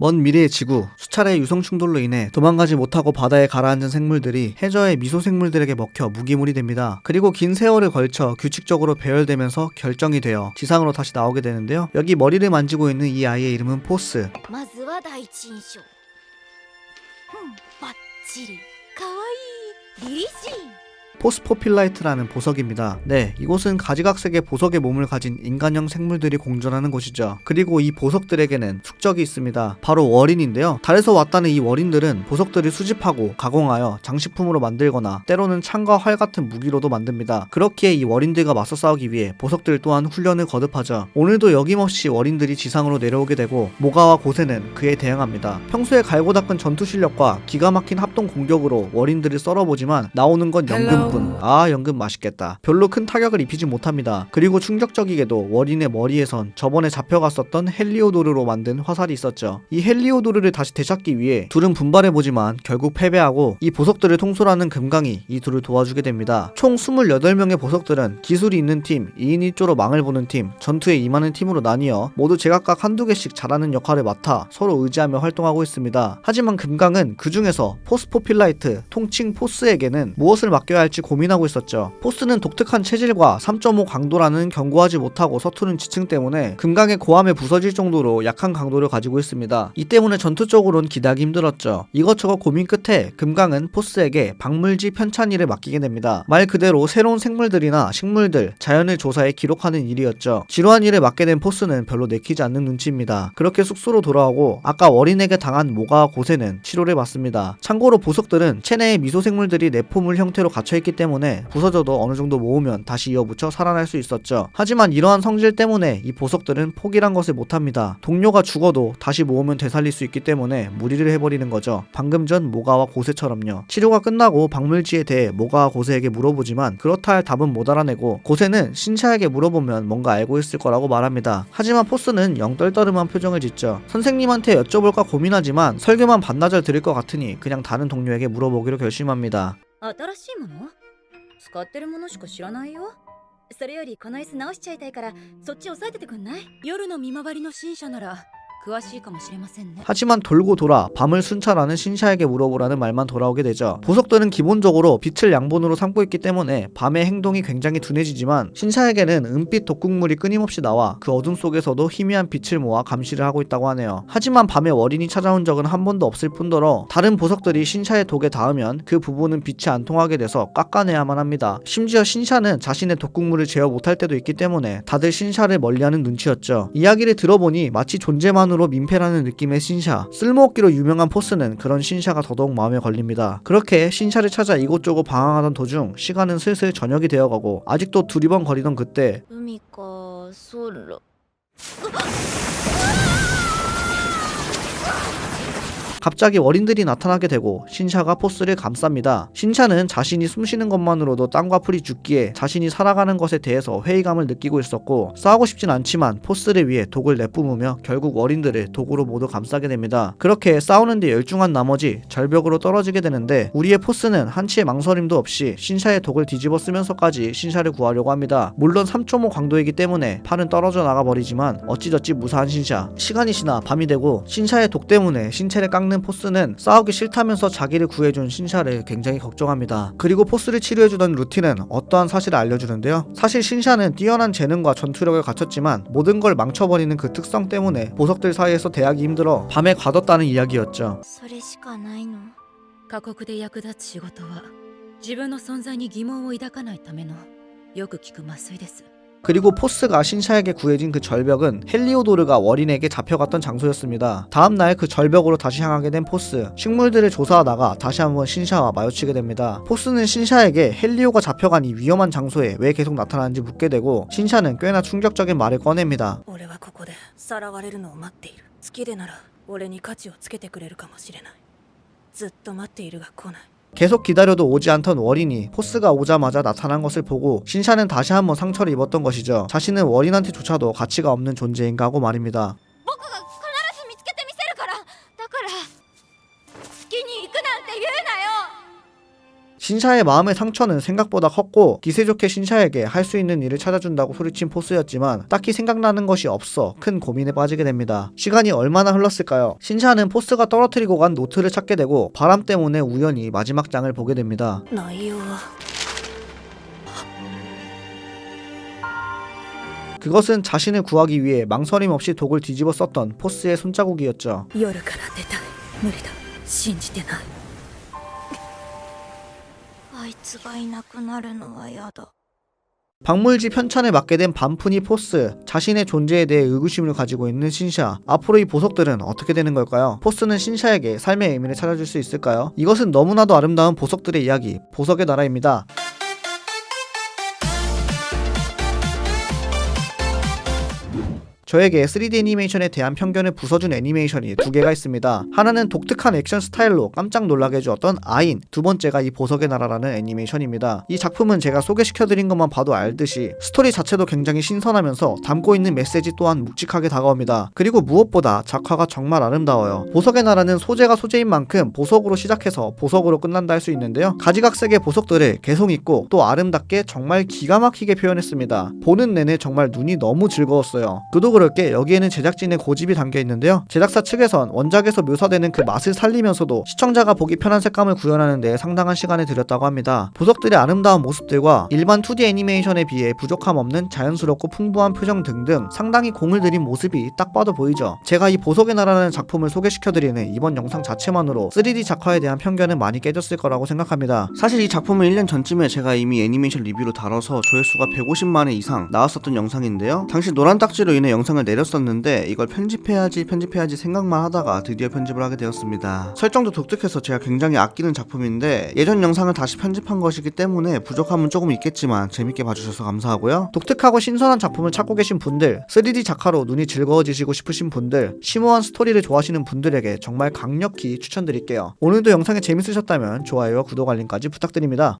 먼 미래의 지구, 수차례 유성 충돌로 인해 도망가지 못하고 바다에 가라앉은 생물들이 해저의 미소 생물들에게 먹혀 무기물이 됩니다. 그리고 긴 세월을 걸쳐 규칙적으로 배열되면서 결정이 되어 지상으로 다시 나오게 되는데요. 여기 머리를 만지고 있는 이 아이의 이름은 포스. 포스포필라이트라는 보석입니다. 네, 이곳은 가지각색의 보석의 몸을 가진 인간형 생물들이 공존하는 곳이죠. 그리고 이 보석들에게는 숙적이 있습니다. 바로 월인인데요. 달에서 왔다는 이 월인들은 보석들을 수집하고 가공하여 장식품으로 만들거나 때로는 창과 활 같은 무기로도 만듭니다. 그렇기에 이 월인들과 맞서 싸우기 위해 보석들 또한 훈련을 거듭하죠. 오늘도 여김없이 월인들이 지상으로 내려오게 되고 모가와 고세는 그에 대응합니다. 평소에 갈고 닦은 전투 실력과 기가 막힌 합동 공격으로 월인들을 썰어보지만 나오는 건 연금 뿐. 아 연금 맛있겠다. 별로 큰 타격을 입히지 못합니다. 그리고 충격적이게도 월인의 머리에선 저번에 잡혀갔었던 헬리오도르로 만든 화살이 있었죠. 이 헬리오도르를 다시 되찾기 위해 둘은 분발해보지만 결국 패배하고 이 보석들을 통솔하는 금강이 이 둘을 도와주게 됩니다. 총 28명의 보석들은 기술이 있는 팀, 2인 1조로 망을 보는 팀, 전투에 임하는 팀으로 나뉘어 모두 제각각 한두 개씩 잘하는 역할을 맡아 서로 의지하며 활동하고 있습니다. 하지만 금강은 그 중에서 포스포필라이트, 통칭 포스에게는 무엇을 맡겨야 할지 고민하고 있었죠. 포스는 독특한 체질과 3.5 강도라는 견고하지 못하고 서투른 지층 때문에 금강의 고함에 부서질 정도로 약한 강도를 가지고 있습니다. 이 때문에 전투적으로는 기대하기 힘들었죠. 이것저것 고민 끝에 금강은 포스에게 박물지 편찬일을 맡기게 됩니다. 말 그대로 새로운 생물들이나 식물들, 자연을 조사해 기록하는 일이었죠. 지루한 일을 맡게 된 포스는 별로 내키지 않는 눈치입니다. 그렇게 숙소로 돌아오고 아까 월인에게 당한 모가와 고세는 치료를 받습니다. 참고로 보석들은 체내에 미소 생물들이 내포물 형태로 갇혀 있기 때문에 부서져도 어느 정도 모으면 다시 이어붙여 살아날 수 있었죠. 하지만 이러한 성질 때문에 이 보석들은 포기란 것을 못합니다. 동료가 죽어도 다시 모으면 되살릴 수 있기 때문에 무리를 해버리는 거죠. 방금 전 모가와 고세처럼요. 치료가 끝나고 박물지에 대해 모가와 고세에게 물어보지만 그렇다 할 답은 못 알아내고 고세는 신샤에게 물어보면 뭔가 알고 있을 거라고 말합니다. 하지만 포스는 영 떨떠름한 표정을 짓죠. 선생님한테 여쭤볼까 고민하지만 설교만 반나절 들을 것 같으니 그냥 다른 동료에게 물어보기로 결심합니다. 新しいもの？使ってるものしか知らないよ。それよりこの椅子直しちゃいたいからそっち押さえててくんない？夜の見回りの新車なら。 하지만 돌고 돌아 밤을 순찰하는 신샤에게 물어보라는 말만 돌아오게 되죠. 보석들은 기본적으로 빛을 양본으로 삼고 있기 때문에 밤의 행동이 굉장히 둔해지지만 신샤에게는 은빛 독극물이 끊임없이 나와 그 어둠 속에서도 희미한 빛을 모아 감시를 하고 있다고 하네요. 하지만 밤에 월인이 찾아온 적은 한 번도 없을 뿐더러 다른 보석들이 신샤의 독에 닿으면 그 부분은 빛이 안 통하게 돼서 깎아내야만 합니다. 심지어 신샤는 자신의 독극물을 제어 못할 때도 있기 때문에 다들 신샤를 멀리하는 눈치였죠. 이야기를 들어보니 마치 존재만 으로 민폐라는 느낌의 신샤. 쓸모없기로 유명한 포스는 그런 신샤가 더더욱 마음에 걸립니다. 그렇게 신샤를 찾아 이곳저곳 방황하던 도중 시간은 슬슬 저녁이 되어가고 아직도 두리번 거리던 그때 갑자기 월인들이 나타나게 되고 신샤가 포스를 감쌉니다. 신샤는 자신이 숨쉬는 것만으로도 땅과 풀이 죽기에 자신이 살아가는 것에 대해서 회의감을 느끼고 있었고 싸우고 싶진 않지만 포스를 위해 독을 내뿜으며 결국 월인들을 독으로 모두 감싸게 됩니다. 그렇게 싸우는데 열중한 나머지 절벽으로 떨어지게 되는데 우리의 포스는 한치의 망설임도 없이 신샤의 독을 뒤집어 쓰면서까지 신샤를 구하려고 합니다. 물론 3.5 강도이기 때문에 팔은 떨어져 나가 버리지만 어찌저찌 무사한 신샤. 시간이 지나 밤이 되고 신샤의 독 때문에 신체를 깎는 포스는 싸우기 싫다면서 자기를 구해준 신샤를 굉장히 걱정합니다. 그리고 포스를 치료해주던 루틴은 어떠한 사실을 알려주는데요. 사실 신샤는 뛰어난 재능과 전투력을 갖췄지만 모든 걸 망쳐버리는 그 특성 때문에 보석들 사이에서 대하기 힘들어 밤에 가뒀다는 이야기였죠. それしかないの過酷で役立つ仕事は自分の存在に疑問を抱かないためのよく聞く麻酔です 그리고 포스가 신샤에게 구해진 그 절벽은 헬리오도르가 월인에게 잡혀갔던 장소였습니다. 다음날 그 절벽으로 다시 향하게 된 포스. 식물들을 조사하다가 다시 한번 신샤와 마주치게 됩니다. 포스는 신샤에게 헬리오가 잡혀간 이 위험한 장소에 왜 계속 나타나는지 묻게 되고 신샤는 꽤나 충격적인 말을 꺼냅니다. 俺はここでさらわれるのを待っている好きでなら俺に価値をつけてくれるかもしれないずっと待っているが来ない 계속 기다려도 오지 않던 월인이 포스가 오자마자 나타난 것을 보고 신샤는 다시 한번 상처를 입었던 것이죠. 자신은 월인한테조차도 가치가 없는 존재인가 하고 말입니다. 신샤의 마음의 상처는 생각보다 컸고 기세 좋게 신샤에게 할 수 있는 일을 찾아준다고 소리친 포스였지만 딱히 생각나는 것이 없어 큰 고민에 빠지게 됩니다. 시간이 얼마나 흘렀을까요? 신샤는 포스가 떨어뜨리고 간 노트를 찾게 되고 바람 때문에 우연히 마지막 장을 보게 됩니다. 内容は 그것은 자신을 구하기 위해 망설임 없이 독을 뒤집어 썼던 포스의 손자국이었죠. 夜から出たい無理だ信じてないあい つがいなくなるのは嫌だ 박물지 편찬을 맡게 된 반푼이 포스, 자신의 존재에 대해 의구심을 가지고 있는 신샤. 앞으로 이 보석들은 어떻게 되는 걸까요? 포스는 신샤에게 삶의 의미를 찾아줄 수 있을까요? 이것은 너무나도 아름다운 보석들의 이야기, 보석의 나라입니다. 저에게 3D 애니메이션에 대한 편견을 부숴준 애니메이션이 두 개가 있습니다. 하나는 독특한 액션 스타일로 깜짝 놀라게 해주었던 아인, 두 번째가 이 보석의 나라라는 애니메이션입니다. 이 작품은 제가 소개시켜드린 것만 봐도 알듯이 스토리 자체도 굉장히 신선하면서 담고 있는 메시지 또한 묵직하게 다가옵니다. 그리고 무엇보다 작화가 정말 아름다워요. 보석의 나라는 소재가 소재인 만큼 보석으로 시작해서 보석으로 끝난다 할 수 있는데요. 가지각색의 보석들을 개성 있고 또 아름답게 정말 기가 막히게 표현했습니다. 보는 내내 정말 눈이 너무 즐거웠어요. 그도 그럴 게 여기에는 제작진의 고집이 담겨 있는데요. 제작사 측에선 원작에서 묘사되는 그 맛을 살리면서도 시청자가 보기 편한 색감을 구현하는 데 상당한 시간을 들였다고 합니다. 보석들의 아름다운 모습들과 일반 2D 애니메이션에 비해 부족함 없는 자연스럽고 풍부한 표정 등등 상당히 공을 들인 모습이 딱 봐도 보이죠. 제가 이 보석의 나라라는 작품을 소개시켜드리는 이번 영상 자체만으로 3D 작화에 대한 편견은 많이 깨졌을 거라고 생각합니다. 사실 이 작품은 1년 전쯤에 제가 이미 애니메이션 리뷰로 다뤄서 조회수가 150만회 이상 나왔었던 영상인데요. 당시 노란 딱지로 인해 영상을 내렸었는데 이걸 편집해야지 편집해야지 생각만 하다가 드디어 편집을 하게 되었습니다. 설정도 독특해서 제가 굉장히 아끼는 작품인데 예전 영상을 다시 편집한 것이기 때문에 부족함은 조금 있겠지만 재밌게 봐주셔서 감사하고요. 독특하고 신선한 작품을 찾고 계신 분들, 3D 작화로 눈이 즐거워지시고 싶으신 분들, 심오한 스토리를 좋아하시는 분들에게 정말 강력히 추천드릴게요. 오늘도 영상이 재밌으셨다면 좋아요와 구독 알림까지 부탁드립니다.